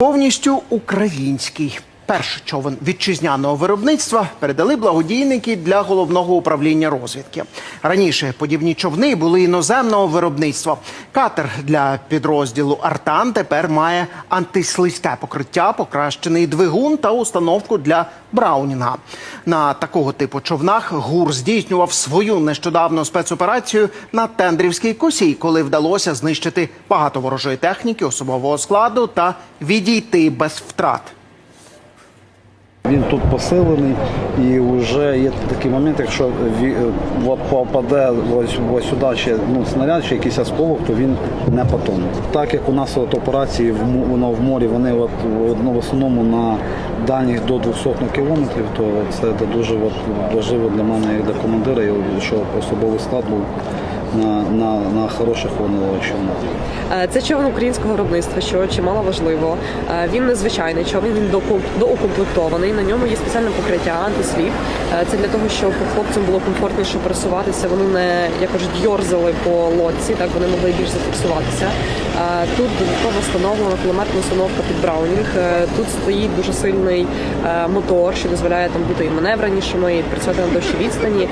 Повністю український. Перший човен вітчизняного виробництва передали благодійники для головного управління розвідки. Раніше подібні човни були іноземного виробництва. Катер для підрозділу Артан тепер має антислизьке покриття, покращений двигун та установку для Браунінга. На такого типу човнах ГУР здійснював свою нещодавну спецоперацію на Тендрівській косі, коли вдалося знищити багато ворожої техніки, особового складу та відійти без втрат. Він тут посилений і вже є такий момент, якщо е, попаде ось, сюди ще ну, снаряд чи якийсь осколок, то він не потоне. Так як у нас от операції в, морі, вони от, ну, в основному на дальніх до 200 кілометрів, то це дуже важливо для мене як для командира, і щоб особовий склад був на, на, на хороших воно човнах. Е, Це човен українського виробництва, що чимало важливо. Е, Він незвичайний човен, він доукомплектований. На ньому є спеціальне покриття антисліп. Е, Це для того, щоб хлопцям було комфортніше пересуватися. Вони не як кажуть, йорзали по лодці, так вони могли більш зафіксуватися. Тут додатково встановлена кулеметна установка під Браунінг. Тут стоїть дуже сильний мотор, що дозволяє там бути і маневранішими, і працювати на довшій відстані.